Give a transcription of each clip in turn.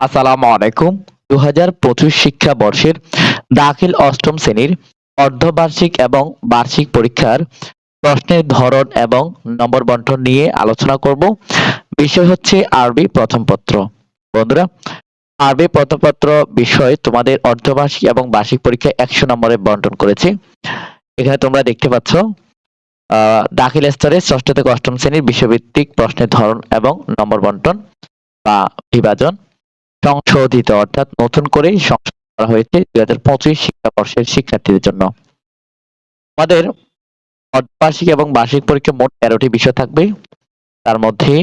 আসসালামু আলাইকুম। দু হাজার পঁচিশ শিক্ষাবর্ষের দাখিল অষ্টম শ্রেণির অর্ধবার্ষিক এবং বার্ষিক পরীক্ষার প্রশ্নের ধরন এবং নম্বর বন্টন নিয়ে আলোচনা করব। বিষয় হচ্ছে আরবি প্রথম পত্র। বন্ধুরা, আরবি প্রথম পত্র বিষয় তোমাদের অর্ধবার্ষিক এবং বার্ষিক পরীক্ষা একশো নম্বরে বন্টন করেছে। এখানে তোমরা দেখতে পাচ্ছ দাখিল স্তরে ষষ্ঠ থেকে অষ্টম শ্রেণির বিষয়ভিত্তিক প্রশ্নের ধরন এবং নম্বর বন্টন বা বিভাজন। সংশোধিত, অর্থাৎ নতুন করে সংশোধন করা হয়েছে দুই হাজার পঁচিশ শিক্ষাবর্ষের শিক্ষার্থীদের জন্য। আমাদের অর্ধবার্ষিক এবং বার্ষিক পরীক্ষা মোট তেরোটি বিষয় থাকবে। তার মধ্যে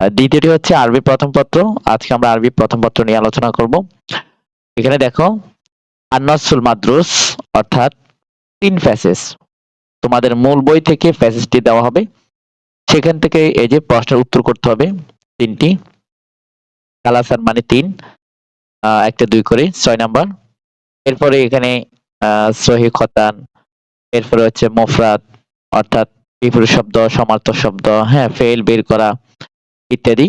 দ্বিতীয়টি হচ্ছে আরবি প্রথম পত্র। আজকে আমরা আরবি প্রথম পত্র নিয়ে আলোচনা করব। এখানে দেখো, আন্নাসুল মাদ্রুস, অর্থাৎ তিন ফ্যাসেস। তোমাদের মূল বই থেকে ফ্যাসেসটি দেওয়া হবে। সেখান থেকে এই যে প্রশ্নের উত্তর করতে হবে তিনটি। কালাসান মানে তিন একটা দুই করে, ছয় নাম্বার। এরপরে এখানে সহি খতান, এরপরে হচ্ছে মফরাত অর্থাৎ বিপরীত শব্দ, সমার্থক শব্দ হ্যাঁ ফেল বের করা ইত্যাদি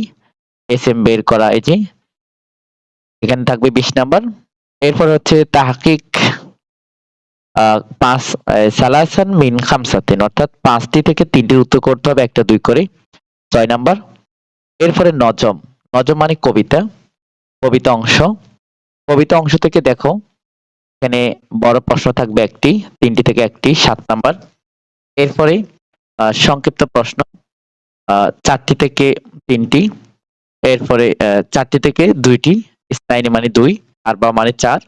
এস এম বের করা, এই যে। এখানে থাকবে বিশ নাম্বার। এরপর হচ্ছে তাহকিক পাঁচ সালাসান মিন খামসাতিন, অর্থাৎ পাঁচটি থেকে তিনটির উত্তর করতে হবে, একটা দুই করে, ছয় নাম্বার। এরপরে নজম নজম মানে কবিতা কবিতা অংশ। কবিতা অংশ থেকে দেখো, এখানে বড় প্রশ্ন থাকবে একটি, তিনটি থেকে একটি, সাত নাম্বার। এরপরে সংক্ষিপ্ত প্রশ্ন চারটি থেকে তিনটি, এরপরে চারটি থেকে দুইটি, স্থায়ী মানে দুই, আর বা মানে চার।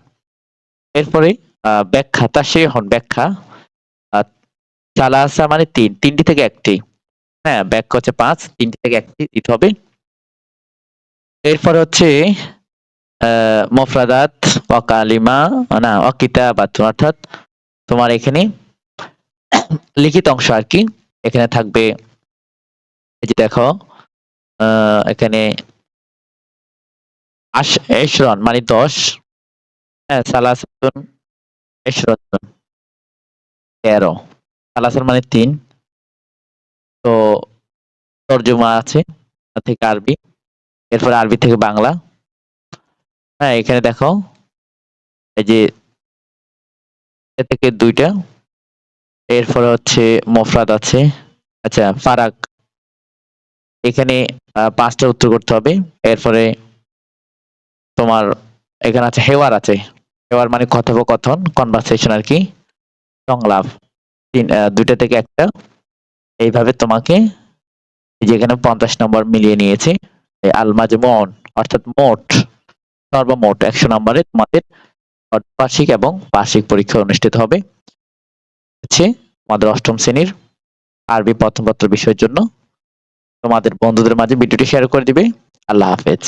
এরপরে ব্যাখ্যা, তা সে হন ব্যাখ্যা চালা চালাসা মানে তিন, তিনটি থেকে একটি। হ্যাঁ ব্যাখ্যা হচ্ছে পাঁচ, তিনটি থেকে একটি দিতে হবে। এরপর হচ্ছে মফরাদাত অকালিমা না অকিতাবাত অর্থাৎ তোমার এখানে লিখিত অংশ আর কি। এখানে থাকবে, এই যে দেখো এখানে আশ, এশরন মানে দশ হ্যাঁ এশরতুন তেরো সালাসান মানে তিন। তো, তর্জমা আছে থেকে আরবি। এরপরে আরবি থেকে বাংলা। হ্যাঁ এখানে দেখো। এই যে এ থেকে দুইটা। এরপরে হচ্ছে মফরাদ আছে। আচ্ছা ফারাক। এখানে পাঁচটা উত্তর করতে হবে। এরপরে তোমার এখানে আছে হেওয়ার আছে। হেওয়ার মানে কথোপকথন কনভারসেশন আর কি। সংলাপ। তিন দুইটা থেকে একটা। এইভাবে তোমাকে এই যে এখানে পঞ্চাশ নম্বর মিলিয়ে নিয়েছে। আল মাজমন অর্থাৎ মোট, সর্বমোট একশো নম্বরে তোমাদের বার্ষিক এবং বার্ষিক পরীক্ষা অনুষ্ঠিত হবে। হচ্ছে তোমাদের অষ্টম শ্রেণির আরবি প্রথমপত্র বিষয়ের জন্য তোমাদের বন্ধুদের মাঝে ভিডিওটি শেয়ার করে দিবে। আল্লাহ হাফেজ।